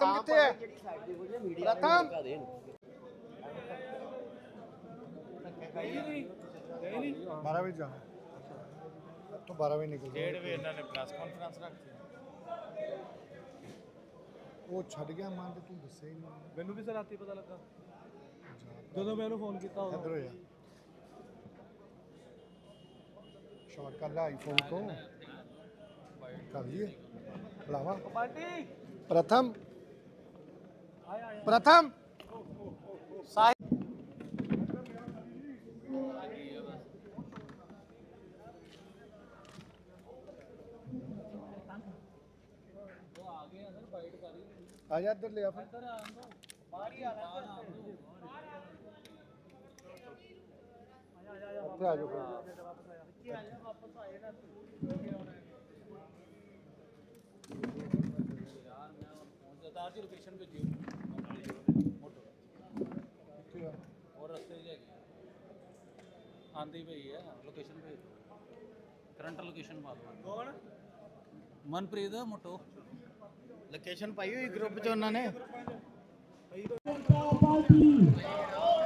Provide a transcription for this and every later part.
ਪ੍ਰਥਮ ਕਿੱਥੇ ਹੈ? ਪ੍ਰਥਮ। ਬਾਰਾਂ ਵਜੇ ਜਾਣਾ। ਤੋਂ 12 ਵਜੇ ਨਿਕਲ ਡੇਢ ਵਜੇ ਇਹਨਾਂ ਨੇ ਪ੍ਰੈਸ ਕਾਨਫਰੰਸ ਰੱਖੀ ਉਹ ਛੱਡ ਗਿਆ ਮਾਂ ਤੇ ਤੂੰ ਦੱਸਿਆ ਹੀ ਨਹੀਂ। ਮੈਨੂੰ ਵੀ ਸਰ ਰਾਤੀ ਪਤਾ ਲੱਗਾ। ਜਦੋਂ ਮੈਂ ਉਹਨੂੰ ਫੋਨ ਕੀਤਾ ਉਦੋਂ। ਇੱਧਰ ਹੋਇਆ ਸ਼ਾਰਟ ਕਰ ਲੈ ਆਈਫੋਨ ਤੋਂ। ਕਰ ਲਈਏ। ਪਾਰਟੀ। ਪ੍ਰਥਮ। ਪ੍ਰਥਮ ਆ ਜਾ ਇੱਧਰ ਲਿਆ ਫਿਰ। ਉੱਥੇ ਆ ਜਾਓ ਸਰਦਾਰ ਜੀ ਲੋਕੇਸ਼ਨ ਭੇਜਿਓ ਕਿੱਥੇ ਆ ਹੋਰ ਰਸਤੇ 'ਚ ਹੈਗੀ ਆਂਦੀ ਪਈ ਆ ਲੋਕੇਸ਼ਨ ਭੇਜ ਕਰੰਟ ਲੋਕੇਸ਼ਨ ਮਾਲੂਮ ਕੌਣ? ਮਨਪ੍ਰੀਤ ਮੋਟੋ। ਲੋਕੇਸ਼ਨ ਪਾਈ ਹੋਈ ਗਰੁੱਪ 'ਚ ਉਹਨਾਂ ਨੇ?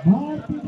ਭਾਰਤੀ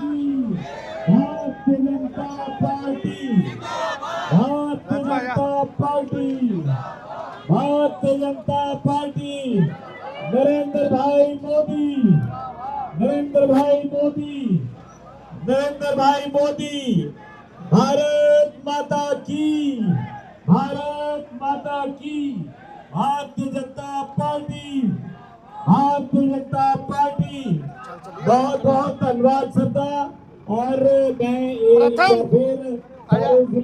Bharatiya Janata party. Bharatiya Janata party. Bharatiya Janata party. Narendra भाई मोदी। नरेंद्र भाई मोदी। नरेंद्र भाई मोदी। भारत माता की। भारत माता की। भारतीय जनता पार्टी। भारतीय जनता पार्टी। बहुत बहुत धन्यवाद श्रद्धा और मैं एक बार प्रथम। फिर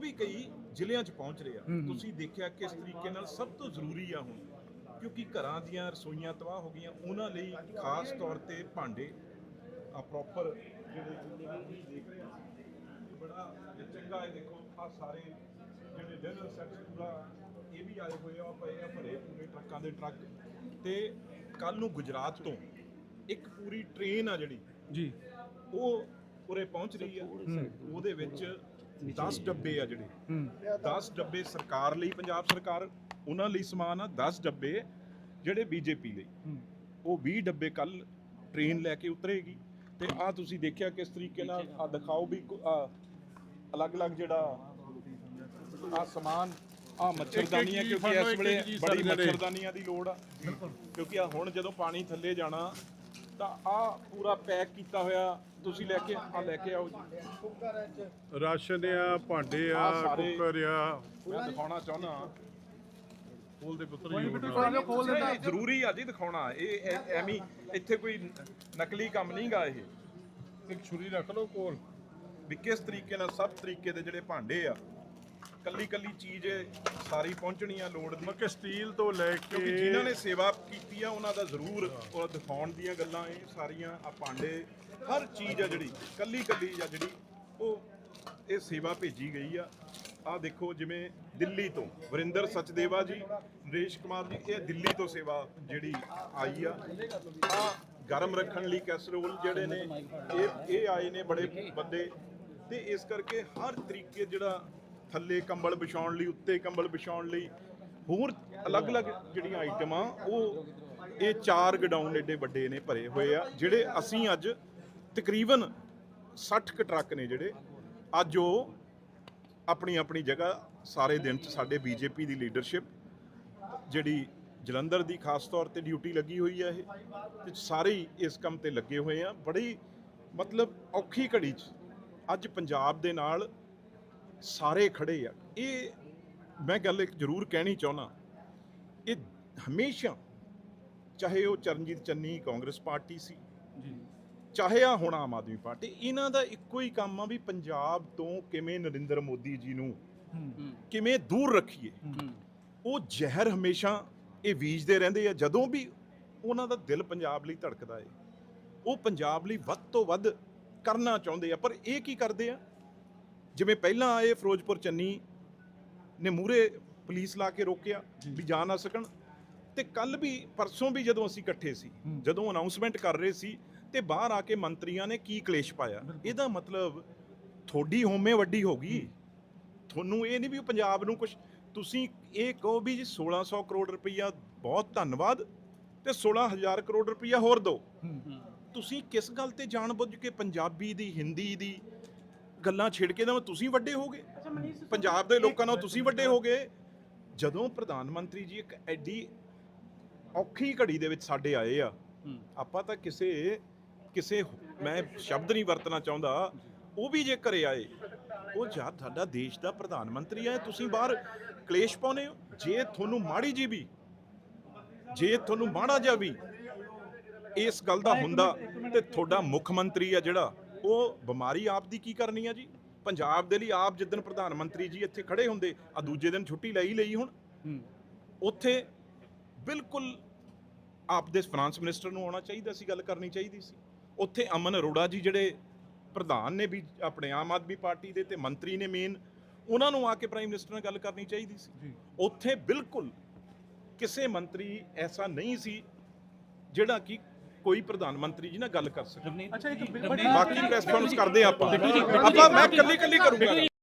ਵੀ ਕਈ ਜ਼ਿਲ੍ਹਿਆਂ 'ਚ ਪਹੁੰਚ ਰਹੇ ਆ। ਤੁਸੀਂ ਦੇਖਿਆ ਕਿਸ ਤਰੀਕੇ ਨਾਲ ਸਭ ਤੋਂ ਜ਼ਰੂਰੀ ਆ ਹੁਣ? ਕਿਉਂਕਿ ਘਰਾਂ ਦੀਆਂ ਰਸੋਈਆਂ ਤਬਾਹ ਹੋ ਗਈਆਂ ਉਹਨਾਂ ਲਈ ਖਾਸ ਤੌਰ ਤੇ ਭਾਂਡੇ ਆ ਪ੍ਰੋਪਰ ਜਿਹੜੇ ਤੁਸੀਂ ਦੇਖ ਰਹੇ ਹੋ ਬੜਾ ਚੰਗਾ ਹੈ ਦੇਖੋ ਆ ਸਾਰੇ ਜਿਹੜੇ ਡਿਨਰ ਸੈੱਟ ਪੂਰਾ ਇਹ ਵੀ ਆਏ ਹੋਏ ਆ ਪਏ ਆ ਭਰੇ ਪੂਰੇ ਟਰੱਕਾਂ ਦੇ ਟਰੱਕ। ਤੇ ਕੱਲ ਨੂੰ ਗੁਜਰਾਤ ਤੋਂ ਇੱਕ ਪੂਰੀ ਟ੍ਰੇਨ ਆ ਜਿਹੜੀ ਜੀ। ਉਹ ਉਰੇ ਪਹੁੰਚ ਰਹੀ ਆ। ਉਹਦੇ ਵਿੱਚ 10 ਡੱਬੇ ਆ ਜਿਹੜੇ। ਹੂੰ। 10 ਡੱਬੇ ਸਰਕਾਰ ਲਈ ਪੰਜਾਬ ਸਰਕਾਰ ਉਹਨਾਂ ਲਈ ਸਮਾਨ ਆ 10 ਡੱਬੇ ਜਿਹੜੇ ਬੀਜੇਪੀ ਲਈ। ਉਹ 20 ਡੱਬੇ ਕੱਲ ਟ੍ਰੇਨ ਲੈ ਕੇ ਉਤਰੇਗੀ। ਤੇ ਆ ਤੁਸੀਂ ਦੇਖਿਆ ਕਿਸ ਤਰੀਕੇ ਨਾਲ ਆ ਦਿਖਾਓ ਵੀ ਅਲੱਗ-ਅਲੱਗ ਜਿਹੜਾ ਆ ਸਮਾਨ ਆ ਮੱਛਰਦਾਨੀਆਂ ਕਿਉਂਕਿ ਇਸ ਵੇਲੇ ਬੜੀ ਮੱਛਰਦਾਨੀਆਂ ਦੀ ਲੋੜ ਆ। ਕਿਉਂਕਿ ਆ ਹੁਣ ਜਦੋਂ ਪਾਣੀ ਥੱਲੇ ਜਾਣਾ ਤਾਂ ਆ ਪੂਰਾ ਪੈਕ ਕੀਤਾ ਹੋਇਆ ਤੁਸੀਂ ਲੈ ਕੇ ਆ ਲੈ ਕੇ ਆਓ ਜੀ। ਰਾਸ਼ਨ ਆ ਭਾਂਡੇ ਆ ਆਹ ਸਾਰੇ- ਕੁੱਕਰ ਆ। ਮੈਂ ਦਿਖਾਉਣਾ ਚਾਹੁੰਦਾ ਫੂਲ ਦੇ ਪੁੱਤਰ ਜੀ ਨਹੀਂ, ਜ਼ਰੂਰੀ ਆ ਜੀ ਦਿਖਾਉਣਾ। ਇਹ ਐ- ਐਵੇਂ ਹੀ ਇੱਥੇ ਕੋਈ ਨਕਲੀ ਕੰਮ ਨਹੀਂਗਾ ਇਹ। ਇੱਕ ਛੁਰੀ ਰੱਖ ਲਓ ਕੋਲ। ਵੀ ਕਿਸ ਤਰੀਕੇ ਨਾਲ ਸਭ ਤਰੀਕੇ ਦੇ ਜਿਹੜੇ ਭਾਂਡੇ ਆ ਕੱਲੀ ਕੱਲੀ ਚੀਜ਼ ਸਾਰੀ ਪਹੁੰਚਣੀ ਆ ਲੋੜ ਦੀ। ਮੱਕੇ ਸਟੀਲ ਤੋਂ ਲੈ ਕਿਉਂਕਿ ਕੇ ਜਿਨ੍ਹਾਂ ਨੇ ਸੇਵਾ ਕੀਤੀ ਆ ਉਹਨਾਂ ਦਾ ਜ਼ਰੂਰ ਉਹ ਦਿਖਾਉਣ ਦੀਆਂ ਗੱਲਾਂ ਇਹ ਸਾਰੀਆਂ ਆ ਭਾਂਡੇ। ਹਰ ਚੀਜ਼ ਆ ਜਿਹੜੀ ਕੱਲੀ ਕੱਲੀ ਆ ਜਿਹੜੀ ਉਹ ਇਹ ਸੇਵਾ ਭੇਜੀ ਗਈ ਆ। ਆ ਦੇਖੋ ਜਿਵੇਂ ਦਿੱਲੀ ਤੋਂ ਵਰਿੰਦਰ ਸਚਦੇਵਾ ਜੀ ਨਰੇਸ਼ ਕੁਮਾਰ ਜੀ ਇਹ ਦਿੱਲੀ ਤੋਂ ਸੇਵਾ ਜਿਹੜੀ ਆਈ ਆ। ਆ ਗਰਮ ਰੱਖਣ ਲਈ ਕੈਸਰੋਲ ਜਿਹੜੇ ਨੇ ਇਹ ਇਹ ਆਏ ਨੇ ਬੜੇ ਬੰਦੇ ਤੇ ਇਸ ਕਰਕੇ ਹਰ ਤਰੀਕੇ ਜਿਹੜਾ ਥੱਲੇ ਕੰਬਲ ਵਿਛਾਉਣ ਲਈ, ਉੱਤੇ ਕੰਬਲ ਵਿਛਾਉਣ ਲਈ, ਹੋਰ ਅਲੱਗ-ਅਲੱਗ ਜਿਹੜੀਆਂ ਆਈਟਮਾਂ, ਉਹ ਇਹ ਚਾਰ ਗਡਾਊਨ ਏਡੇ ਵੱਡੇ ਨੇ, ਭਰੇ ਹੋਏ ਆ, ਜਿਹੜੇ ਅਸੀਂ ਅੱਜ ਤਕਰੀਬਨ 60 ਕੁ ਟਰੱਕ ਨੇ ਜਿਹੜੇ, ਅੱਜ ਉਹ ਆਪਣੀ ਆਪਣੀ ਜਗ੍ਹਾ ਸਾਰੇ ਦਿਨ ਚ ਸਾਡੇ ਬੀਜੇਪੀ ਦੀ ਲੀਡਰਸ਼ਿਪ ਜਿਹੜੀ ਜਲੰਧਰ ਦੀ ਖਾਸ ਤੌਰ ਤੇ ਡਿਊਟੀ ਲੱਗੀ ਹੋਈ ਹੈ ਇਹ, ਤੇ ਸਾਰੇ ਹੀ ਇਸ ਕੰਮ ਤੇ ਲੱਗੇ ਹੋਏ ਆ, ਬੜੀ ਮਤਲਬ ਔਖੀ ਘੜੀ 'ਚ ਅੱਜ ਪੰਜਾਬ ਦੇ ਨਾਲ ਸਾਰੇ ਖੜੇ ਆ। ਇਹ ਮੈਂ ਗੱਲ ਇੱਕ ਜ਼ਰੂਰ ਕਹਿਣੀ ਚਾਹੁੰਦਾ। ਇਹ ਹਮੇਸ਼ਾ ਚਾਹੇ ਉਹ ਚਰਨਜੀਤ ਚੰਨੀ ਕਾਂਗਰਸ ਪਾਰਟੀ ਸੀ ਚਾਹੇ ਆ ਹੁਣ ਆਮ ਆਦਮੀ ਪਾਰਟੀ ਇਹਨਾਂ ਦਾ ਇੱਕੋ ਹੀ ਕੰਮ ਆ ਵੀ ਪੰਜਾਬ ਤੋਂ ਕਿਵੇਂ ਨਰਿੰਦਰ ਮੋਦੀ ਜੀ ਨੂੰ ਕਿਵੇਂ ਦੂਰ ਰੱਖੀਏ। ਉਹ ਜ਼ਹਿਰ ਹਮੇਸ਼ਾ ਇਹ ਬੀਜਦੇ ਰਹਿੰਦੇ ਆ। ਜਦੋਂ ਵੀ ਉਹਨਾਂ ਦਾ ਦਿਲ ਪੰਜਾਬ ਲਈ ਧੜਕਦਾ ਏ ਉਹ ਪੰਜਾਬ ਲਈ ਵੱਧ ਤੋਂ ਵੱਧ ਕਰਨਾ ਚਾਹੁੰਦੇ ਆ। ਪਰ ਇਹ ਕੀ ਕਰਦੇ ਆ? ਜਿਵੇਂ ਪਹਿਲਾਂ ਆਏ ਫਿਰੋਜ਼ਪੁਰ ਚੰਨੀ ਨੇ ਮੂਰੇ ਪੁਲਿਸ ਲਾ ਕੇ ਰੋਕਿਆ ਵੀ ਜਾ ਨਾ ਸਕਣ ਤੇ ਕੱਲ ਵੀ ਪਰਸੋਂ ਵੀ ਜਦੋਂ ਅਸੀਂ ਇਕੱਠੇ ਸੀ ਜਦੋਂ ਅਨਾਉਂਸਮੈਂਟ ਕਰ ਰਹੇ ਸੀ ਤੇ ਬਾਹਰ ਆ ਕੇ ਮੰਤਰੀਆਂ ਨੇ ਕੀ ਕਲੇਸ਼ ਪਾਇਆ? ਇਹਦਾ ਮਤਲਬ ਥੋੜੀ ਹੋਮੇ ਵੱਡੀ ਹੋ ਗਈ। ਤੁਹਾਨੂੰ ਇਹ ਨਹੀਂ ਵੀ ਪੰਜਾਬ ਨੂੰ ਕੁਝ ਤੁਸੀਂ ਇਹ ਕਹੋ ਵੀ ਜੀ 1600 ਕਰੋੜ ਰੁਪਈਆ ਬਹੁਤ ਧੰਨਵਾਦ ਤੇ 16000 ਕਰੋੜ ਰੁਪਈਆ ਹੋਰ ਦਿਓ ਤੁਸੀਂ ਕਿਸ ਗੱਲ ਤੇ ਜਾਣਬੁੱਝ ਕੇ ਪੰਜਾਬੀ ਦੀ ਹਿੰਦੀ ਦੀ ਗੱਲਾਂ ਛੇੜ ਕੇ ਤਾਂ ਤੁਸੀਂ ਵੱਡੇ ਹੋਗੇ। ਪੰਜਾਬ ਦੇ ਲੋਕਾਂ ਨਾਲ ਤੁਸੀਂ ਵੱਡੇ ਹੋਗੇ। ਜਦੋਂ ਪ੍ਰਧਾਨ ਮੰਤਰੀ ਜੀ ਇੱਕ ਐਡੀ ਔਖੀ ਘੜੀ ਦੇ ਵਿੱਚ ਸਾਡੇ ਆਏ ਆ ਆਪਾਂ ਤਾਂ ਕਿਸੇ ਕਿਸੇ ਮੈਂ ਸ਼ਬਦ ਨਹੀਂ ਵਰਤਣਾ ਚਾਹੁੰਦਾ। ਉਹ ਵੀ ਜੇ ਘਰੇ ਆਏ ਉਹ ਜਦ ਸਾਡਾ ਦੇਸ਼ ਦਾ ਪ੍ਰਧਾਨ ਮੰਤਰੀ ਹੈ ਤੁਸੀਂ ਬਾਹਰ ਕਲੇਸ਼ ਪਾਉਨੇ ਹੋ ਜੇ ਤੁਹਾਨੂੰ ਮਾੜੀ ਜੀ ਵੀ ਜੇ ਤੁਹਾਨੂੰ ਮਾੜਾ ਜਿਹਾ ਵੀ ਇਸ ਗੱਲ ਦਾ ਹੁੰਦਾ ਤੇ ਤੁਹਾਡਾ ਮੁੱਖ ਮੰਤਰੀ ਆ ਜਿਹੜਾ ਉਹ ਬਿਮਾਰੀ ਆਪ ਦੀ ਕੀ ਕਰਨੀ ਆ ਜੀ? ਪੰਜਾਬ ਦੇ ਲਈ ਆਪ ਜਿੱਦਣ ਪ੍ਰਧਾਨ ਮੰਤਰੀ ਜੀ ਇੱਥੇ ਖੜੇ ਹੁੰਦੇ ਆ ਦੂਜੇ ਦਿਨ ਛੁੱਟੀ ਲਈ ਲਈ ਹੁਣ। ਉੱਥੇ ਬਿਲਕੁਲ ਆਪ ਦੇ ਫਾਈਨਾਂਸ ਮਿਨਿਸਟਰ ਨੂੰ ਆਉਣਾ ਚਾਹੀਦਾ ਸੀ ਗੱਲ ਕਰਨੀ ਚਾਹੀਦੀ ਸੀ। ਉੱਥੇ ਅਮਨ ਅਰੋੜਾ ਜੀ ਜਿਹੜੇ ਪ੍ਰਧਾਨ ਨੇ ਵੀ ਆਪਣੇ ਆਮ ਆਦਮੀ ਪਾਰਟੀ ਦੇ ਤੇ ਮੰਤਰੀ ਨੇ ਮੇਨ ਉਹਨਾਂ ਨੂੰ ਆ ਕੇ ਪ੍ਰਾਈਮ ਮਿਨਿਸਟਰ ਨਾਲ ਗੱਲ ਕਰਨੀ ਚਾਹੀਦੀ ਸੀ। ਉੱਥੇ ਬਿਲਕੁਲ ਕਿਸੇ ਮੰਤਰੀ ਐਸਾ ਨਹੀਂ ਸੀ ਜਿਹੜਾ ਕਿ ਕੋਈ ਪ੍ਰਧਾਨ ਮੰਤਰੀ ਜੀ ਨਾਲ ਗੱਲ ਕਰ ਸਕੇ ਅੱਛਾ ਇੱਕ ਬਾਕੀ ਪ੍ਰੈਸ ਕਾਨਫਰੰਸ ਕਰਦੇ ਆ ਆਪਾਂ। ਆਪਾਂ ਮੈਂ ਕੱਲੀ ਕੱਲੀ ਕਰੂੰਗਾ